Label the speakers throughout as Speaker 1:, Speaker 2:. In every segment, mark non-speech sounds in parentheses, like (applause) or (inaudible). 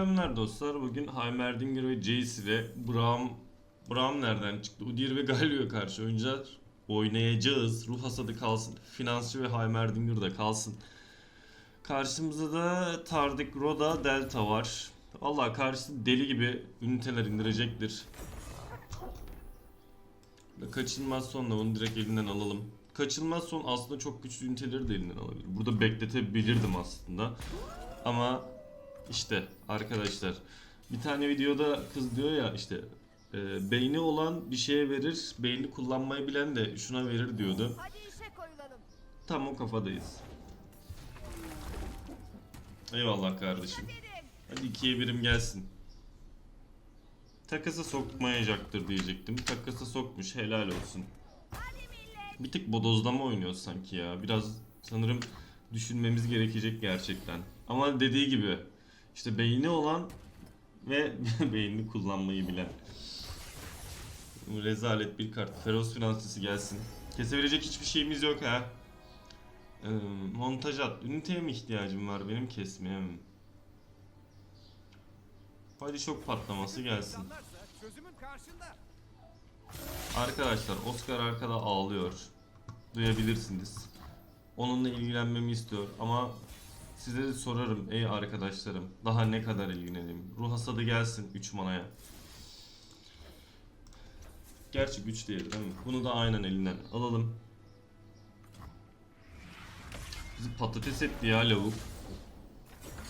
Speaker 1: Selamlar dostlar. Bugün Heimerdinger ve Jace ile Braum, Braum nereden çıktı? Udyr ve Galio'ya karşı oynayacağız. Oynayacağız. Ruh hasadı kalsın. Finansçı ve Heimerdinger de kalsın. Karşımızda da Tardik, Roda, Delta var. Valla karşısı deli gibi üniteler indirecektir. Ve Kaçınmaz sonla bunu direkt elinden alalım. Kaçınmaz son aslında çok güçlü üniteleri de elinden alabilir. Burada bekletebilirdim aslında. Ama işte arkadaşlar bir tane videoda kız diyor ya işte e, beyni olan bir şeye verir, beyni kullanmayı bilen de şuna verir diyordu. Tam o kafadayız. Eyvallah kardeşim. Hadi ikiye birim gelsin. Takasa sokmayacaktır diyecektim. Takasa sokmuş helal olsun. Bir tık bodozlama oynuyor sanki ya. Biraz sanırım düşünmemiz gerekecek gerçekten. Ama dediği gibi işte beyni olan ve (laughs) beynini kullanmayı bilen. Rezalet bir kart. Feroz finansçısı gelsin. Kesebilecek hiçbir şeyimiz yok ha. Ee, montaj at. Üniteye mi ihtiyacım var benim kesmeye mi? Hadi şok patlaması gelsin. Arkadaşlar Oscar arkada ağlıyor. Duyabilirsiniz. Onunla ilgilenmemi istiyor ama size de sorarım ey arkadaşlarım. Daha ne kadar ilgilenelim? Ruh hasadı gelsin 3 manaya. Gerçi güç değil değil mi? Bunu da aynen elinden alalım. Bizi patates etti ya lavuk.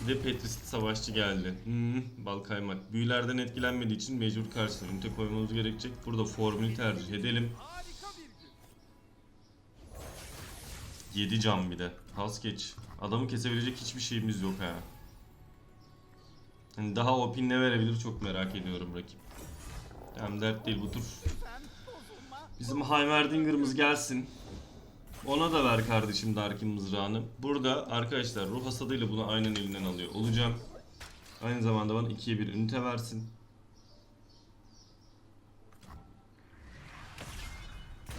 Speaker 1: Bir de Petrist savaşçı geldi. Hmm, bal kaymak. Büyülerden etkilenmediği için mecbur karşısına ünite koymamız gerekecek. Burada formülü tercih edelim. 7 can bir de. Pas geç. Adamı kesebilecek hiçbir şeyimiz yok ha. Yani daha OP ne verebilir çok merak ediyorum rakip. Hem dert değil bu tur. Bizim Heimerdinger'ımız gelsin. Ona da ver kardeşim Darkin mızrağını. Burada arkadaşlar ruh hasadıyla bunu aynen elinden alıyor olacağım. Aynı zamanda bana 2'ye 1 ünite versin.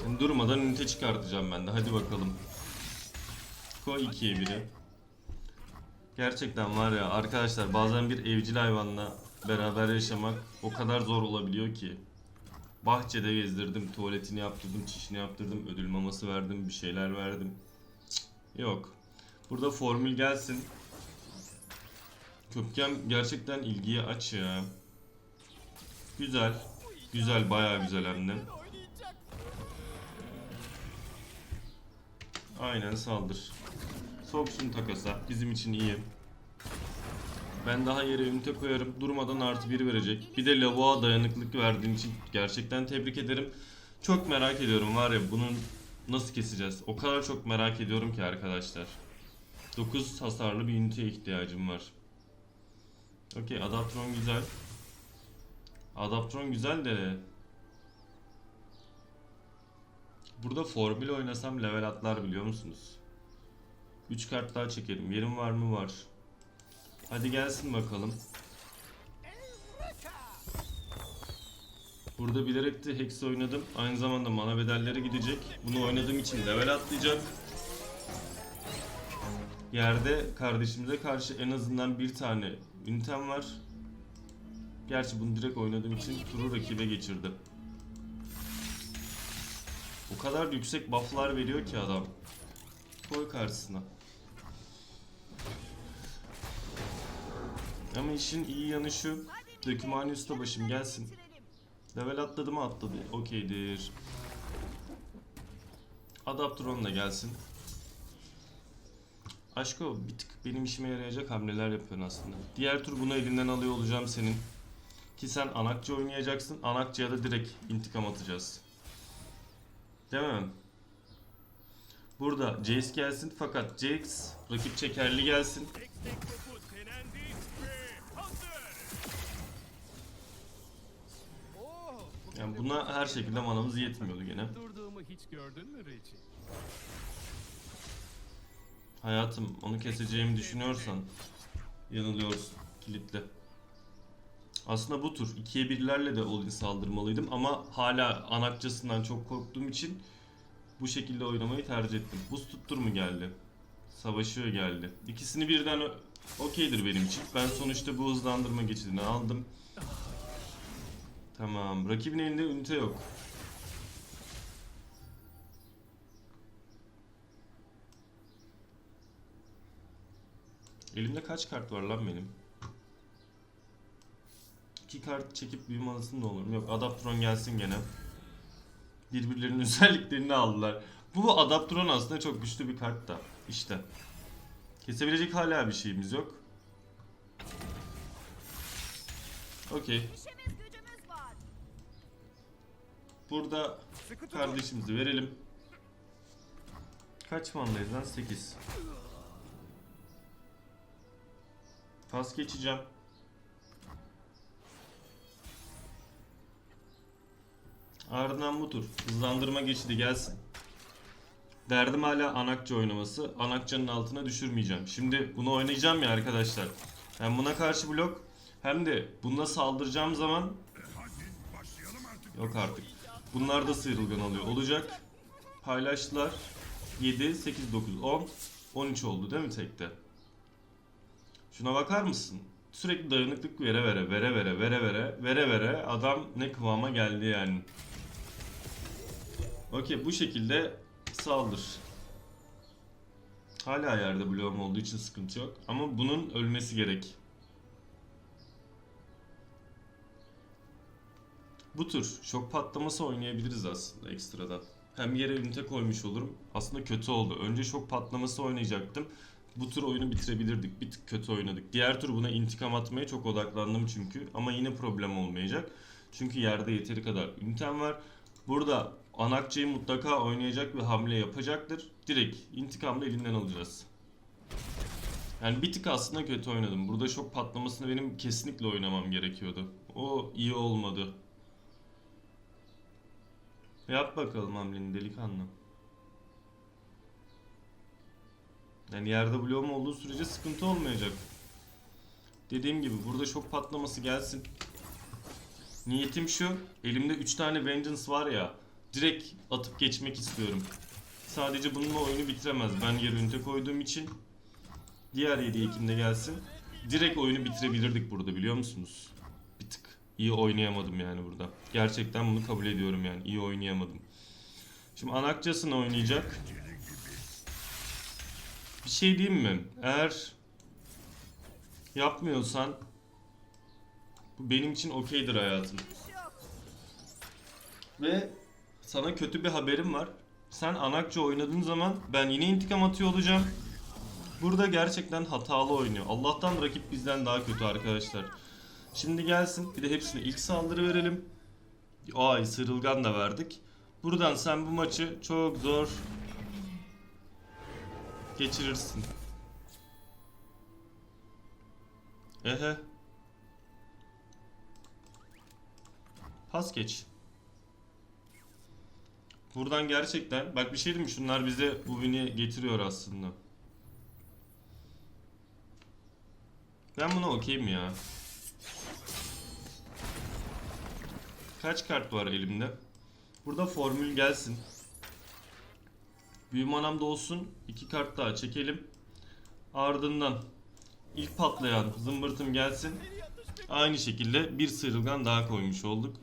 Speaker 1: Yani durmadan ünite çıkartacağım ben de. Hadi bakalım. Koy 2'ye 1'i. Gerçekten var ya arkadaşlar bazen bir evcil hayvanla beraber yaşamak o kadar zor olabiliyor ki. Bahçede gezdirdim, tuvaletini yaptırdım, çişini yaptırdım, ödül maması verdim, bir şeyler verdim. Cık, Yok. Burada formül gelsin. Köpkem gerçekten ilgiyi aç ya. Güzel. Güzel, bayağı güzel hem de. Aynen saldır. Soksun takasa. Bizim için iyi. Ben daha yere ünite koyarım. Durmadan artı bir verecek. Bir de lavuğa dayanıklılık verdiğin için gerçekten tebrik ederim. Çok merak ediyorum var ya bunun nasıl keseceğiz? O kadar çok merak ediyorum ki arkadaşlar. 9 hasarlı bir üniteye ihtiyacım var. Okey Adaptron güzel. Adaptron güzel de Burada formül oynasam level atlar biliyor musunuz? 3 kart daha çekelim. Yerim var mı? Var. Hadi gelsin bakalım. Burada bilerek de Hex oynadım. Aynı zamanda mana bedelleri gidecek. Bunu oynadığım için level atlayacak. Yerde kardeşimize karşı en azından bir tane ünitem var. Gerçi bunu direkt oynadığım için turu rakibe geçirdim. O kadar yüksek bufflar veriyor ki adam. Koy karşısına. Ama işin iyi yanı şu. Dökümhane usta başım gelsin. Level atladı mı atladı. Okeydir. Adaptron da gelsin. Aşko bir tık benim işime yarayacak hamleler yapıyorsun aslında. Diğer tur bunu elinden alıyor olacağım senin. Ki sen Anakçı oynayacaksın. Anakçı'ya da direkt intikam atacağız. Değil mi? Burada Jace gelsin fakat Jace rakip çekerli gelsin. Yani buna
Speaker 2: bu-
Speaker 1: her şekilde manamız yetmiyordu gene.
Speaker 2: Durduğumu hiç gördün mü Richie?
Speaker 1: Hayatım onu keseceğimi düşünüyorsan yanılıyorsun. Kilitli. Aslında bu tur 2'ye 1'lerle de all-in saldırmalıydım ama hala anakçasından çok korktuğum için bu şekilde oynamayı tercih ettim. Buz tuttur mu geldi? Savaşıyor geldi. İkisini birden okeydir benim için. Ben sonuçta bu hızlandırma geçidini aldım. Tamam. Rakibin elinde ünite yok. Elimde kaç kart var lan benim? İki kart çekip büyüme alısın da olurum. Yok Adaptron gelsin gene. Birbirlerinin (laughs) özelliklerini aldılar. Bu Adaptron aslında çok güçlü bir kart da. İşte. Kesebilecek hala bir şeyimiz yok. Okey. Burada kardeşimizi verelim. Kaç mandayız lan? 8. Pas geçeceğim. Ardından bu tur. Hızlandırma geçidi gelsin. Derdim hala Anakça oynaması. Anakça'nın altına düşürmeyeceğim. Şimdi bunu oynayacağım ya arkadaşlar. Hem buna karşı blok hem de bununla saldıracağım zaman Yok artık. Bunlar da sıyrılgan alıyor. Olacak. Paylaştılar. 7, 8, 9, 10. 13 oldu değil mi tekte? Şuna bakar mısın? Sürekli dayanıklık vere vere vere vere vere vere vere vere adam ne kıvama geldi yani. Okey bu şekilde saldır. Hala yerde bloğum olduğu için sıkıntı yok. Ama bunun ölmesi gerek. Bu tür şok patlaması oynayabiliriz aslında ekstradan. Hem yere ünite koymuş olurum. Aslında kötü oldu. Önce şok patlaması oynayacaktım. Bu tur oyunu bitirebilirdik. Bir tık kötü oynadık. Diğer tur buna intikam atmaya çok odaklandım çünkü. Ama yine problem olmayacak. Çünkü yerde yeteri kadar ünitem var. Burada Anakçı'yı mutlaka oynayacak ve hamle yapacaktır. Direkt intikamda elinden alacağız. Yani bir tık aslında kötü oynadım. Burada şok patlamasını benim kesinlikle oynamam gerekiyordu. O iyi olmadı. Yap bakalım hamleni delikanlı. Yani yerde bloğum olduğu sürece sıkıntı olmayacak. Dediğim gibi burada şok patlaması gelsin. Niyetim şu. Elimde 3 tane Vengeance var ya. Direkt atıp geçmek istiyorum. Sadece bununla oyunu bitiremez. Ben yer ünite koyduğum için. Diğer 7 Ekim'de gelsin. Direkt oyunu bitirebilirdik burada biliyor musunuz? Bir tık. İyi oynayamadım yani burada. Gerçekten bunu kabul ediyorum yani. İyi oynayamadım. Şimdi Anakçasını oynayacak. Bir şey diyeyim mi? Eğer yapmıyorsan bu benim için okeydir hayatım. Ve sana kötü bir haberim var. Sen Anakça oynadığın zaman ben yine intikam atıyor olacağım. Burada gerçekten hatalı oynuyor. Allah'tan rakip bizden daha kötü arkadaşlar. Şimdi gelsin. Bir de hepsine ilk saldırı verelim. Ay sırılgan da verdik. Buradan sen bu maçı çok zor geçirirsin. Ehe. Pas geç. Buradan gerçekten bak bir şey diyeyim mi? Şunlar bize bu win'i getiriyor aslında. Ben buna okeyim ya. Kaç kart var elimde? Burada formül gelsin. Büyü manam da olsun. İki kart daha çekelim. Ardından ilk patlayan zımbırtım gelsin. Aynı şekilde bir sıyrılgan daha koymuş olduk.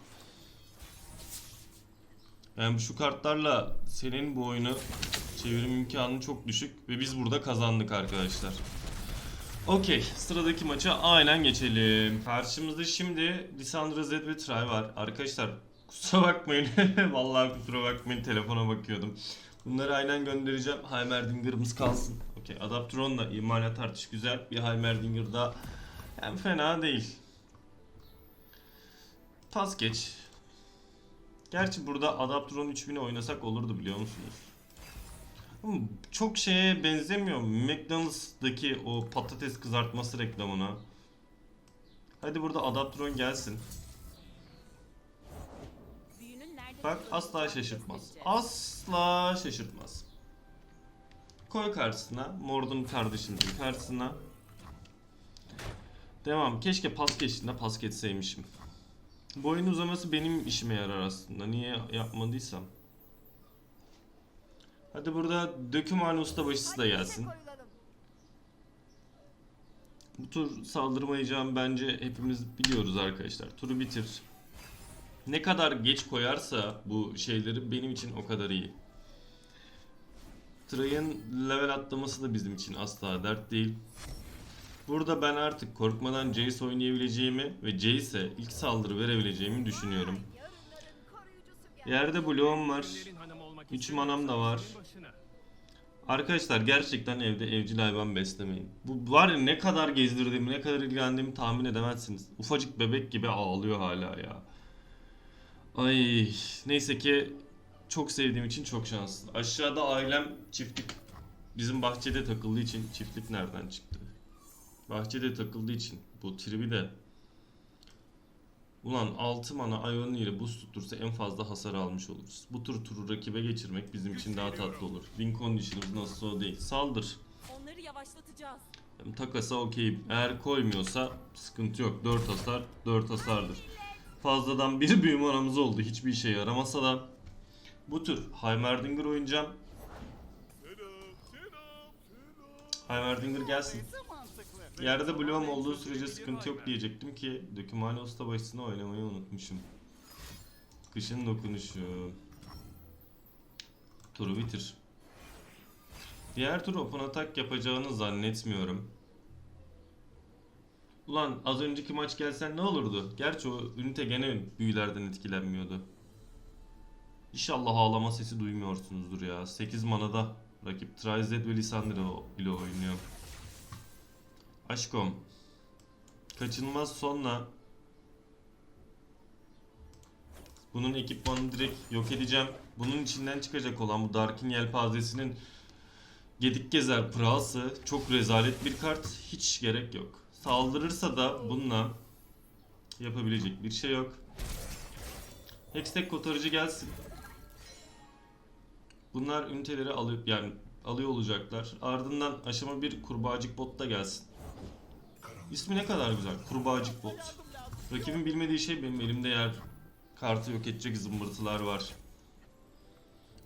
Speaker 1: Yani şu kartlarla senin bu oyunu çevirim imkanı çok düşük ve biz burada kazandık arkadaşlar. Okey, sıradaki maça aynen geçelim. Karşımızda şimdi Lissandra Z ve Try var. Arkadaşlar kusura bakmayın. (laughs) Vallahi kusura bakmayın telefona bakıyordum. Bunları aynen göndereceğim. Heimerdinger'ımız kalsın. Okey, Adaptron'la imalat artış güzel. Bir Heimerdinger daha yani fena değil. Pas geç. Gerçi burada Adaptron 3000'i oynasak olurdu biliyor musunuz? Çok şeye benzemiyor. McDonald's'daki o patates kızartması reklamına. Hadi burada Adaptron gelsin. Bak asla şaşırtmaz. Asla şaşırtmaz. Koy karşısına. Mordun kardeşimizin karşısına. Devam. Keşke pas geçtiğinde pas geçseymişim. Bu uzaması benim işime yarar aslında. Niye yapmadıysam. Hadi burada dökümhane ustabaşısı da gelsin. Bu tur saldırmayacağım bence hepimiz biliyoruz arkadaşlar. Turu bitir. Ne kadar geç koyarsa bu şeyleri benim için o kadar iyi. Tray'ın level atlaması da bizim için asla dert değil. Burada ben artık korkmadan Jace oynayabileceğimi ve Jace'e ilk saldırı verebileceğimi düşünüyorum. Yerde bloğum var.
Speaker 2: Günlerin hanımı olmak
Speaker 1: Üç
Speaker 2: istiyorsan
Speaker 1: manam da var. Arkadaşlar gerçekten evde evcil hayvan beslemeyin. Bu var ya ne kadar gezdirdiğimi, ne kadar ilgilendiğimi tahmin edemezsiniz. Ufacık bebek gibi ağlıyor hala ya. Ay neyse ki çok sevdiğim için çok şanslı. Aşağıda ailem çiftlik bizim bahçede takıldığı için çiftlik nereden çıktı? Bahçede takıldığı için bu tribi de Ulan 6 mana Ioni ile buz tuttursa en fazla hasar almış oluruz. Bu tur turu rakibe geçirmek bizim için daha tatlı olur. Win condition'ımız nasıl o değil. Saldır.
Speaker 3: Onları yavaşlatacağız.
Speaker 1: Yani takasa okeyim. Eğer koymuyorsa sıkıntı yok. 4 hasar 4 hasardır. Fazladan bir (laughs) büyü manamız oldu. Hiçbir işe yaramasa da. Bu tür Heimerdinger oynayacağım. Heimerdinger gelsin. Yerde bloğum olduğu sürece sıkıntı yok diyecektim ki Dökümhane Ustabaşı'nı oynamayı unutmuşum. Kışın dokunuşu. Turu bitir. Diğer tur open attack yapacağını zannetmiyorum. Ulan az önceki maç gelsen ne olurdu? Gerçi o ünite gene büyülerden etkilenmiyordu. İnşallah ağlama sesi duymuyorsunuzdur ya. 8 manada rakip Trized ve Lissandra ile oynuyor. Aşkom. Kaçınılmaz sonla bunun ekipmanını direkt yok edeceğim. Bunun içinden çıkacak olan bu Darkin Yelpazesi'nin Gedik Gezer Prası çok rezalet bir kart. Hiç gerek yok. Saldırırsa da bununla yapabilecek bir şey yok. Hextech kotarıcı gelsin. Bunlar üniteleri alıyor yani alıyor olacaklar. Ardından aşama bir kurbağacık bot da gelsin. İsmi ne kadar güzel. Kurbağacık bot. Rakibin bilmediği şey benim elimde yer. Kartı yok edecek zımbırtılar var.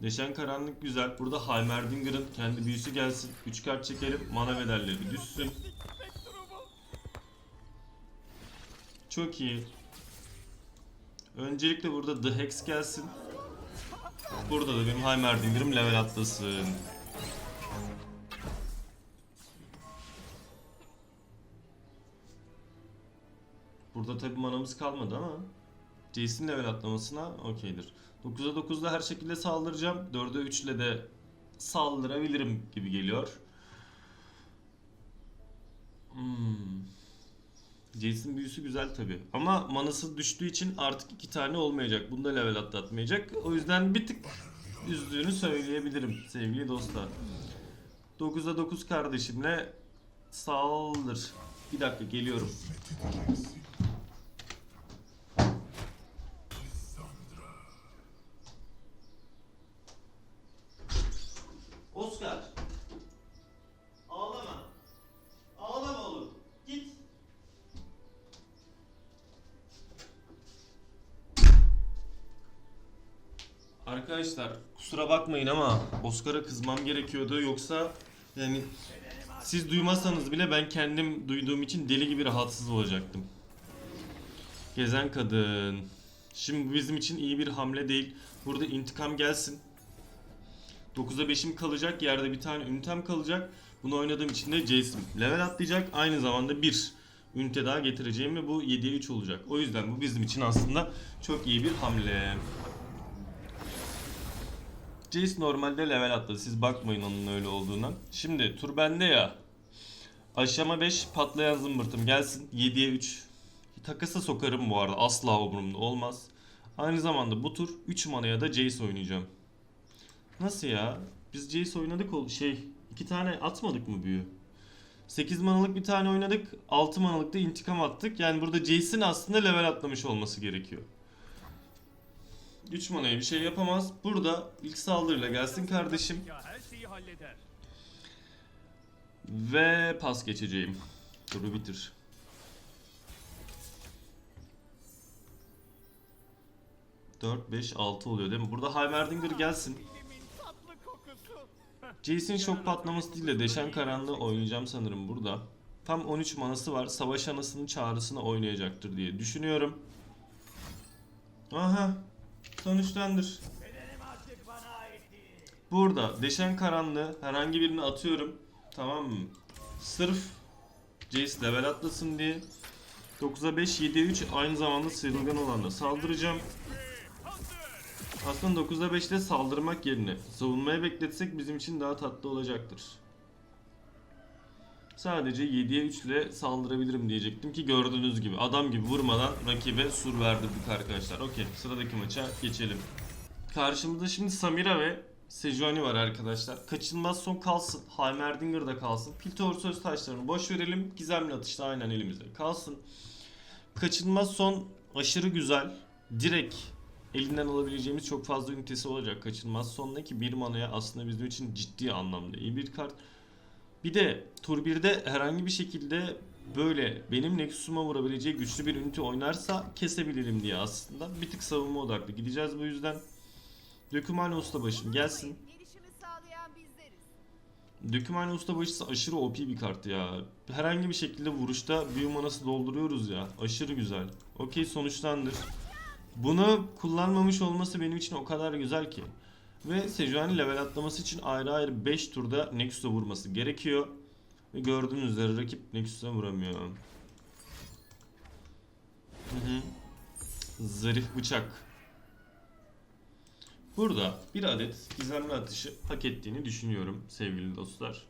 Speaker 1: Deşen karanlık güzel. Burada Heimerdinger'ın kendi büyüsü gelsin. 3 kart çekelim. Mana bedelleri düşsün. Çok iyi. Öncelikle burada The Hex gelsin. Burada da benim Heimerdinger'ım level atlasın. Burada tabi manamız kalmadı ama Jace'in level atlamasına okeydir. 9'a 9'da her şekilde saldıracağım. 4'e 3 ile de saldırabilirim gibi geliyor. Hmm. Jace'in büyüsü güzel tabi. Ama manası düştüğü için artık iki tane olmayacak. Bunda level atlatmayacak. O yüzden bir tık üzdüğünü söyleyebilirim sevgili dostlar. 9'a 9 kardeşimle saldır. Bir dakika geliyorum. Bakmayın ama Oscar'a kızmam gerekiyordu yoksa yani siz duymasanız bile ben kendim duyduğum için deli gibi rahatsız olacaktım. Gezen kadın. Şimdi bu bizim için iyi bir hamle değil. Burada intikam gelsin. 9'a 5'im kalacak. Yerde bir tane ünitem kalacak. Bunu oynadığım için de Jason level atlayacak. Aynı zamanda bir ünite daha getireceğim ve bu 7'ye 3 olacak. O yüzden bu bizim için aslında çok iyi bir hamle. Jace normalde level atladı. Siz bakmayın onun öyle olduğuna. Şimdi tur bende ya. Aşama 5 patlayan zımbırtım gelsin. 7'ye 3. Takasa sokarım bu arada. Asla umurumda olmaz. Aynı zamanda bu tur 3 manaya da Jace oynayacağım. Nasıl ya? Biz Jace oynadık ol şey iki tane atmadık mı büyü? 8 manalık bir tane oynadık. 6 manalık da intikam attık. Yani burada Jace'in aslında level atlamış olması gerekiyor. 3 manaya bir şey yapamaz. Burada ilk saldırıyla gelsin kardeşim. Ve pas geçeceğim. Turu bitir. Dört, beş, altı oluyor değil mi? Burada Heimerdinger gelsin. Jace'in şok patlaması değil de Deşen Karanlığı oynayacağım sanırım burada. Tam 13 manası var. Savaş anasının çağrısını oynayacaktır diye düşünüyorum. Aha. Sonuçlandır. Burada Deşen Karanlığı herhangi birini atıyorum. Tamam mı? Sırf Jace level atlasın diye 9'a 5, 7'ye 3 aynı zamanda sıyrılgan olanla saldıracağım. Aslında 9'da 5'te saldırmak yerine savunmaya bekletsek bizim için daha tatlı olacaktır. Sadece 7'ye 3 ile saldırabilirim diyecektim ki gördüğünüz gibi adam gibi vurmadan rakibe sur verdirdik arkadaşlar. Okey sıradaki maça geçelim. Karşımızda şimdi Samira ve Sejuani var arkadaşlar. Kaçınmaz son kalsın. Heimerdinger da kalsın. Piltover söz taşlarını boş verelim. Gizemli atış da aynen elimizde kalsın. Kaçınmaz son aşırı güzel. Direkt elinden alabileceğimiz çok fazla ünitesi olacak. Kaçınmaz son ne ki bir manaya aslında bizim için ciddi anlamda iyi bir kart. Bir de tur 1'de herhangi bir şekilde böyle benim Nexus'uma vurabileceği güçlü bir ünite oynarsa kesebilirim diye aslında. Bir tık savunma odaklı gideceğiz bu yüzden. Dökümhane ustabaşım gelsin. Dökümhane ustabaşısı aşırı OP bir kart ya. Herhangi bir şekilde vuruşta büyü manası dolduruyoruz ya. Aşırı güzel. Okey sonuçlandır. Bunu kullanmamış olması benim için o kadar güzel ki. Ve Sejuani level atlaması için ayrı ayrı 5 turda Nexus'a vurması gerekiyor. Ve gördüğünüz üzere rakip Nexus'a vuramıyor. Hı hı. Zarif bıçak. Burada bir adet gizemli atışı hak ettiğini düşünüyorum sevgili dostlar.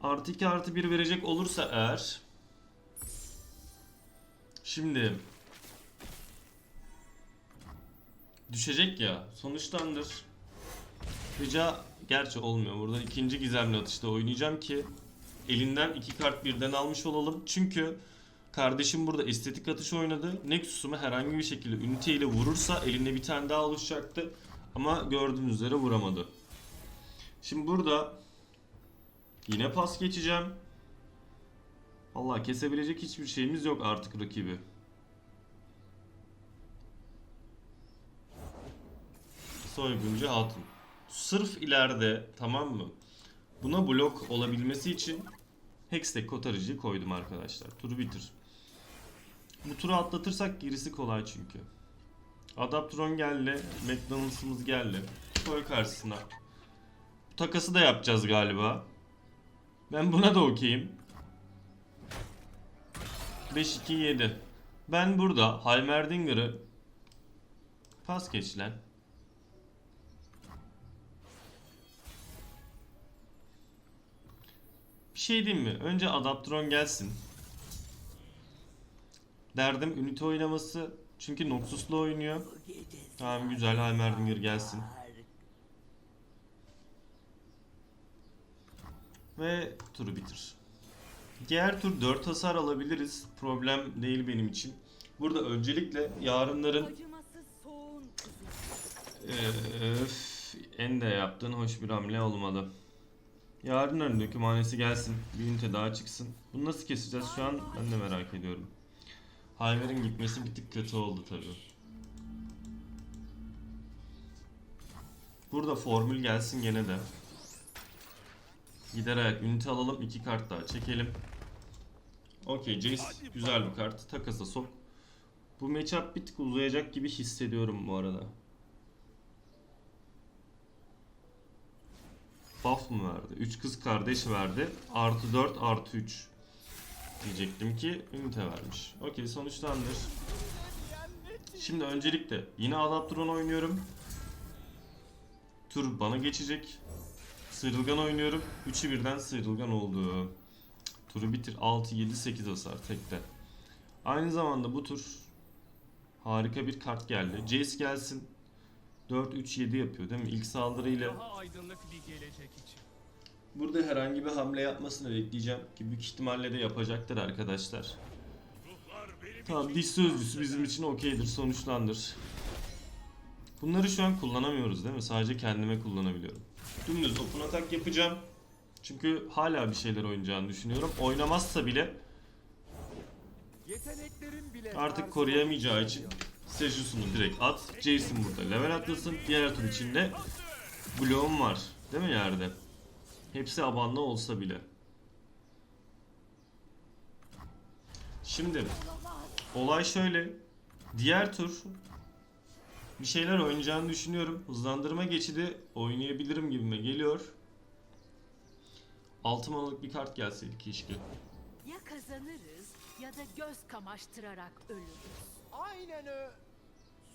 Speaker 1: Artı 2 artı 1 verecek olursa eğer Şimdi Düşecek ya sonuçtandır Rica gerçi olmuyor burada ikinci gizemli atışta oynayacağım ki Elinden iki kart birden almış olalım çünkü Kardeşim burada estetik atış oynadı. Nexus'umu herhangi bir şekilde ünite ile vurursa elinde bir tane daha oluşacaktı. Ama gördüğünüz üzere vuramadı. Şimdi burada yine pas geçeceğim. Allah kesebilecek hiçbir şeyimiz yok artık rakibi. Soyguncu hatun. Sırf ileride tamam mı? Buna blok olabilmesi için Hextech kotarıcıyı koydum arkadaşlar. Turu bitir. Bu turu atlatırsak gerisi kolay çünkü. Adaptron geldi. McDonald's'ımız geldi. Koy karşısına. Takası da yapacağız galiba. Ben buna da okeyim. 5-2-7. Ben burada Heimerdinger'ı pas geç şey diyeyim mi? Önce Adaptron gelsin. Derdim ünite oynaması. Çünkü Noxus'la oynuyor. Tamam güzel Heimerdinger gelsin. Ve turu bitir. Diğer tur 4 hasar alabiliriz. Problem değil benim için. Burada öncelikle yarınların
Speaker 3: kızı.
Speaker 1: Öf, en de yaptığın hoş bir hamle olmadı. Yarınların dökümhanesi gelsin. Bir ünite daha çıksın. Bunu nasıl keseceğiz şu an ben de merak ediyorum. Hayver'in gitmesi bir tık kötü oldu tabi. Burada formül gelsin gene de. Gider ayak ünite alalım. iki kart daha çekelim. Okey Jace güzel bir kart. Takasa sok. Bu matchup bir tık uzayacak gibi hissediyorum bu arada. Buff mı verdi? 3 kız kardeş verdi. Artı 4 artı 3. Diyecektim ki ünite vermiş. Okey sonuçlandır. Şimdi öncelikle yine Adaptron oynuyorum. Tur bana geçecek. Sıyrılgan oynuyorum. 3'ü birden sıyrılgan oldu. Turu bitir. 6, 7, 8 hasar tekte. Aynı zamanda bu tur harika bir kart geldi. Jace gelsin. 4, 3, 7 yapıyor değil mi? İlk saldırıyla
Speaker 2: Daha aydınlık bir gelecek için.
Speaker 1: Burada herhangi bir hamle yapmasını bekleyeceğim ki büyük ihtimalle de yapacaktır arkadaşlar. Tamam diş sözcüsü bizim için okeydir sonuçlandır. Bunları şu an kullanamıyoruz değil mi? Sadece kendime kullanabiliyorum. Dümdüz open atak yapacağım. Çünkü hala bir şeyler oynayacağını düşünüyorum. Oynamazsa bile
Speaker 2: Yeteneklerin bile
Speaker 1: artık koruyamayacağı için Sejus'unu direkt at. Jason burada level atlasın. Diğer tur içinde bloğum var. Değil mi yerde? Hepsi abanlı olsa bile. Şimdi olay şöyle. Diğer tur bir şeyler oynayacağını düşünüyorum. Hızlandırma geçidi oynayabilirim gibime geliyor. Altı manalık bir kart gelseydi keşke.
Speaker 4: Ya kazanırız ya da göz kamaştırarak ölürüz.
Speaker 2: Aynen ö.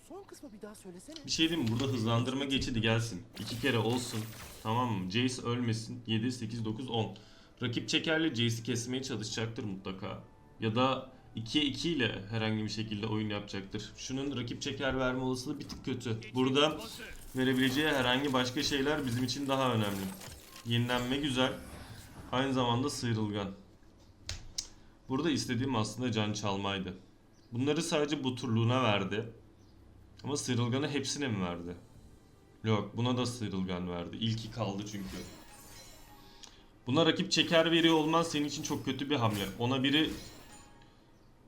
Speaker 2: Son kısmı bir daha söylesene.
Speaker 1: Bir şey diyeyim mi? Burada hızlandırma geçidi gelsin. İki kere olsun. Tamam mı? Jace ölmesin. 7, 8, 9, 10. Rakip çekerle Jace'i kesmeye çalışacaktır mutlaka. Ya da 2'ye 2 ile herhangi bir şekilde oyun yapacaktır. Şunun rakip çeker verme olasılığı bir tık kötü. Burada verebileceği herhangi başka şeyler bizim için daha önemli. Yenilenme güzel. Aynı zamanda sıyrılgan. Burada istediğim aslında can çalmaydı. Bunları sadece bu turluğuna verdi. Ama sıyrılganı hepsine mi verdi? Yok buna da sıyrılgan verdi. İlki kaldı çünkü. Buna rakip çeker veriyor olman senin için çok kötü bir hamle. Ona biri...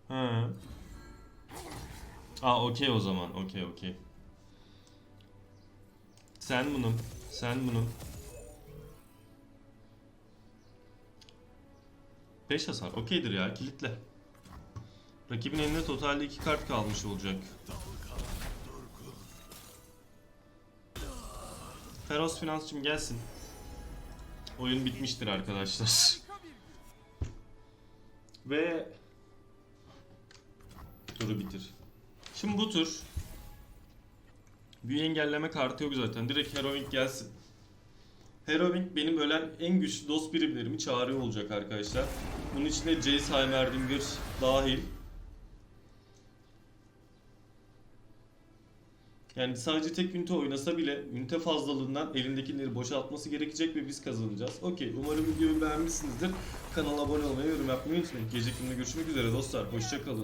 Speaker 1: He. Aa okey o zaman. Okey okey. Sen bunun. Sen bunun. 5 hasar. Okeydir ya. Kilitle. Rakibin elinde totalde 2 kart kalmış olacak. Feroz Finansçım gelsin. Oyun bitmiştir arkadaşlar. (laughs) Ve turu bitir. Şimdi bu tur büyü engelleme kartı yok zaten. Direkt Heroic gelsin. Heroic benim ölen en güçlü dost birimlerimi çağırıyor olacak arkadaşlar. Bunun içinde Jace Heimerdinger dahil. Yani sadece tek ünite oynasa bile ünite fazlalığından elindekileri boşaltması gerekecek ve biz kazanacağız. Okey umarım videoyu beğenmişsinizdir. Kanala abone olmayı, yorum yapmayı unutmayın. Gece görüşmek üzere dostlar. Hoşçakalın.